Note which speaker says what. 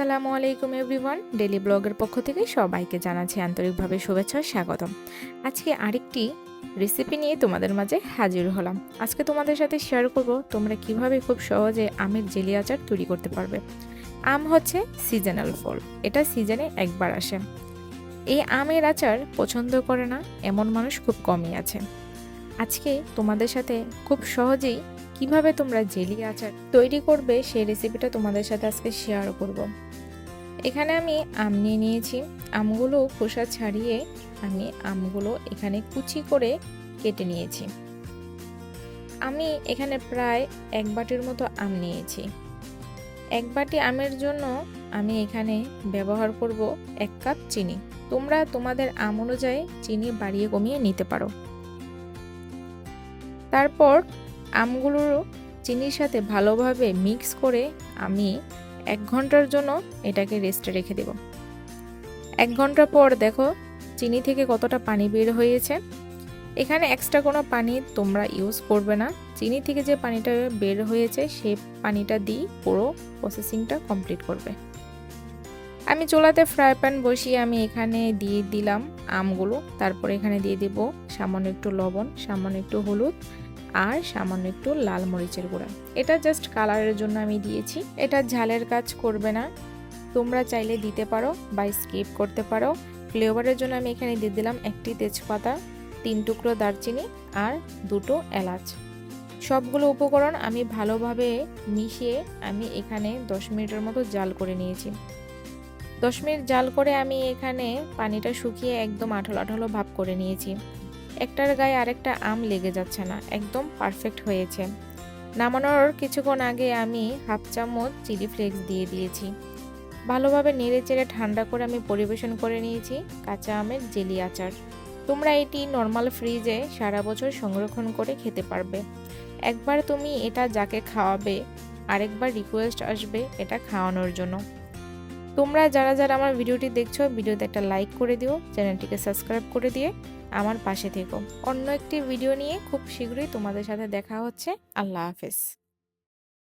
Speaker 1: আসসালামু আলাইকুম everyone. Daily ব্লগের পক্ষ থেকে সবাইকে জানাচ্ছি আন্তরিকভাবে শুভেচ্ছা স্বাগতম। আজকে আরেকটি রেসিপি নিয়ে তোমাদের মাঝে হাজির হলাম। আজকে তোমাদের সাথে শেয়ার করব তোমরা কীভাবে খুব সহজে আমের জেলি আচার তৈরি করতে পারবে। আম হচ্ছে সিজনাল ফল, এটা সিজনে একবার আসে। এই আমের আচার পছন্দ করে না, এমন মানুষ খুব কমই আছে। আজকে তোমাদের সাথে খুব সহজেই কীভাবে তোমরা জেলি আচার তৈরি করবে সেই রেসিপিটা তোমাদের সাথে আজকে শেয়ার করব। এখানে আমি আম নিয়ে নিয়েছি। আমগুলো খোসা ছাড়িয়ে আমি আমগুলো এখানে কুচি করে কেটে নিয়েছি। আমি এখানে প্রায় এক বাটির মতো আম নিয়েছি। এক বাটি আমের জন্য আমি এখানে ব্যবহার করব এক কাপ চিনি। তোমরা তোমাদের আম অনুযায়ী চিনি বাড়িয়ে কমিয়ে নিতে পারো। তারপর আমগুলো চিনির সাথে ভালোভাবে মিক্স করে আমি এক ঘণ্টার জন্য এটাকে রেস্টে রেখে দেব। এক ঘণ্টা পর দেখো চিনি থেকে কতটা পানি বের হয়েছে। এখানে এক্সট্রা কোনো পানি তোমরা ইউজ করবে না। চিনি থেকে যে পানিটা বের হয়েছে সেই পানিটা দিয়ে পুরো প্রসেসিংটা কমপ্লিট করবে। আমি চোলাতে ফ্রাই প্যান বসিয়ে আমি এখানে দিয়ে দিলাম আমগুলো। তারপর এখানে দিয়ে দেব সামান্য একটু লবণ, সামান্য একটু হলুদ আর সামান্য একটু লাল মরিচের গুঁড়া। এটা জাস্ট কালারের জন্য আমি দিয়েছি। এটা ঝালের কাজ করবে না। তোমরা চাইলে দিতে পারো বা স্কিপ করতে পারো। ফ্লেভারের জন্য আমি এখানে দিয়ে দিলাম একটি তেজপাতা, তিন টুকরো দারচিনি আর দুটো এলাচ। সবগুলো উপকরণ আমি ভালোভাবে মিশিয়ে আমি এখানে দশ মিনিটের মতো জাল করে নিয়েছি। দশ মিনিট জাল করে আমি এখানে পানিটা শুকিয়ে একদম আঠালো আঠালো ভাব করে নিয়েছি। একটার গায়ে আরেকটা আম লেগে যাচ্ছে না, একদম পারফেক্ট হয়েছে। নামানোর কিছুক্ষণ আগে আমি হাফ চামচ চিলি ফ্লেক্স দিয়ে দিয়েছি। ভালোভাবে নেড়ে চেড়ে ঠান্ডা করে আমি পরিবেশন করে নিয়েছি কাঁচা আমের জেলি আচার। তোমরা এটি নর্মাল ফ্রিজে সারা বছর সংরক্ষণ করে খেতে পারবে। একবার তুমি এটা যাকে খাওয়াবে, আরেকবার রিকোয়েস্ট আসবে এটা খাওয়ানোর জন্য। তোমরা যারা যারা আমার ভিডিওটি দেখছ, ভিডিওতে একটা লাইক করে দিও, চ্যানেলটিকে সাবস্ক্রাইব করে দিয়ে আমার পাশে থেকো। অন্য একটি ভিডিও নিয়ে খুব শীঘ্রই তোমাদের সাথে দেখা হচ্ছে। আল্লাহ হাফেজ।